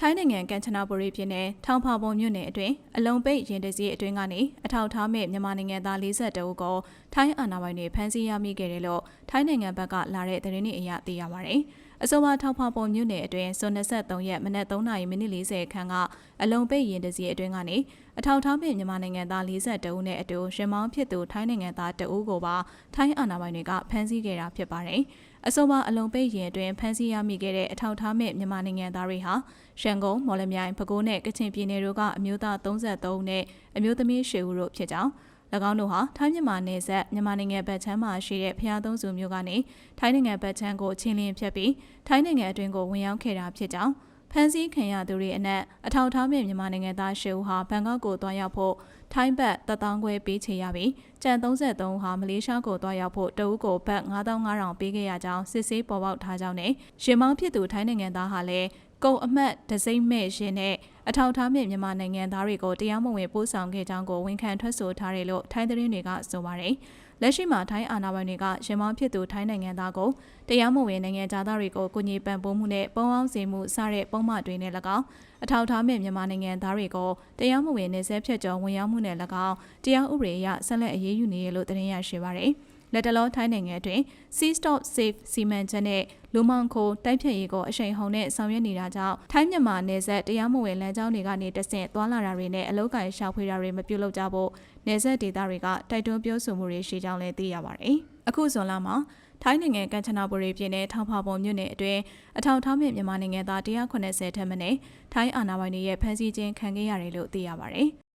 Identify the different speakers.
Speaker 1: ထိုင်းနိုင်ငံကန်ချနာဘူရီပြည်နယ်ထောင်ဖာပုံမြို့နယ်အတွင်းအလုံးပိတ်ရင်တစည်းအတွင်းကနေအထောက်ထားမဲ့မြန်မာနိုင်ငံသား42ဦးကိုထိုင်းအာဏာပိုင်တွေဖမ်းဆီးရမိခဲ့တယ်လို့ထိုင်းနိုင်ငံဘက်ကလာတဲ့သတင်းတွေအရသိရပါတယ်။အဆိုပါထောင်ဖာပုံမြို့နယ်အတွင်းဇွန်23ရက်မနက်3:40မိနစ်40ခန်းကအလုံးပိတ်ရင်တစည်းအတွင်းကနေအထောက်ထားမဲ့မြန်မာနိုင်ငံသား42ဦးနဲ့အတူရင်မောင်းဖြစ်သူထိုင်းနိုင်ငံသား2ဦးကိုပါထိုင်းအာဏာပိုင်တွေကဖမ်းဆီးခဲ့တာဖြစ်ပါတယ်။အဆိုပါအလုံးပိတ်ရင်အတွင်းဖမ်းဆီးရမိခဲ့တဲ့အထောက်ထားမဲ့မြန်မာနိုင်ငံသားတွေဟာရန်ကုန်မော်လမြိုင်ပဲခူးနဲ့ကချင်ပြည်နယ်တို့ကအမျိုးသား33ဦးနဲ့အမျိုးသမီး10ဦးတို့ဖြစ်ကြောင်း၎င်းတို့ဟာထိုင်းမြန်မာနယ်စပ်မြန်မာနိုင်ငံဗတ်ချမ်းမှာရှိတဲ့ဖျားသုံးစုမျိုးကနေထိုင်းနိုင်ငံဗတ်ချမ်းကိုချင်းလင်းဖြတ်ပြီးထိုင်းနိုင်ငံအတွင်းကိုဝင်ရောက်ခဲ့တာဖြစ်ကြောင်း ဖမ်းဆီးခံရသူတွေအနက်အထောက်ထားမဲ့မြန်မာနိုင်ငံသားရှစ်ဦးဟာဘန်ကောက်ကိုတွားရောက်ဖို့ထိုင်းဘတ်တထောင်ခွဲပေးချေရပြီးကြံ33ဦးဟာမလေးရှားကိုတွားရောက်ဖို့တအုပ်ကိုဘတ်9500ပေးခဲ့ရကြောင်းစစ်ဆေးပေါ်ပေါက်ထားကြောင်းနဲ့ရှင်မောင်းဖြစ်သူထိုင်းနိုင်ငံသားဟာလည်း ကုန်အမှတ်ဒစိမ့်မဲ့ရှင်နဲ့အထောက်ထားမဲ့မြန်မာနိုင်ငံသားတွေကိုတရားမဝင်ပို့ဆောင်ခဲ့ကြောင်းကိုဝန်ခံထွက်ဆိုထားတယ်လို့ထိုင်းသတင်းတွေကဆိုပါတယ်။လက်ရှိမှာထိုင်းအာဏာပိုင်တွေကရင်မောင်းဖြစ်သူထိုင်းနိုင်ငံသားကိုတရားမဝင်နိုင်ငံသားတွေကိုကုညီပံ့ပိုးမှုနဲ့ပုံအောင်စေမှုစတဲ့ပုံမှန်တွေနဲ့၎င်းအထောက်ထားမဲ့မြန်မာနိုင်ငံသားတွေကိုတရားမဝင်နေဆက်ဖြတ်ကျော်ဝင်ရောက်မှုနဲ့၎င်းတရားဥပဒေအရဆက်လက်အရေးယူနေရလို့တင်ရရှိပါရယ် လက်တလောထိုင်းနိုင်ငံအတွင်း Sea Stop Safe စီမံချက်နဲ့လူမောင်ခိုတိုက်ဖြတ်ရေးကိုအရှိန်ဟုန်နဲ့ဆောင်ရွက်နေတာကြောင့်ထိုင်းမြန်မာနယ်စပ်တရားမဝင်လမ်းကြောင်းတွေကနေတဆင့်သွာလာတာတွေနဲ့အလုတ်ကန်ရှာဖွေတာတွေမပြုလုပ်ကြဖို့နယ်စပ်ဒေသတွေကတိုက်တွန်းပြောဆိုမှုတွေရှိကြောင်းလည်းသိရပါတယ်။အခုဇွန်လမှာထိုင်းနိုင်ငံကန်ချနာဘူရီပြည်နယ်ထောင်ဖာပုံမြို့နယ်အတွင်းအထောက်ထားမဲ့မြန်မာနိုင်ငံသား180ထက်မနည်းထိုင်းအာဏာပိုင်တွေရဲ့ဖမ်းဆီးခြင်းခံခဲ့ရတယ်လို့သိရပါတယ်။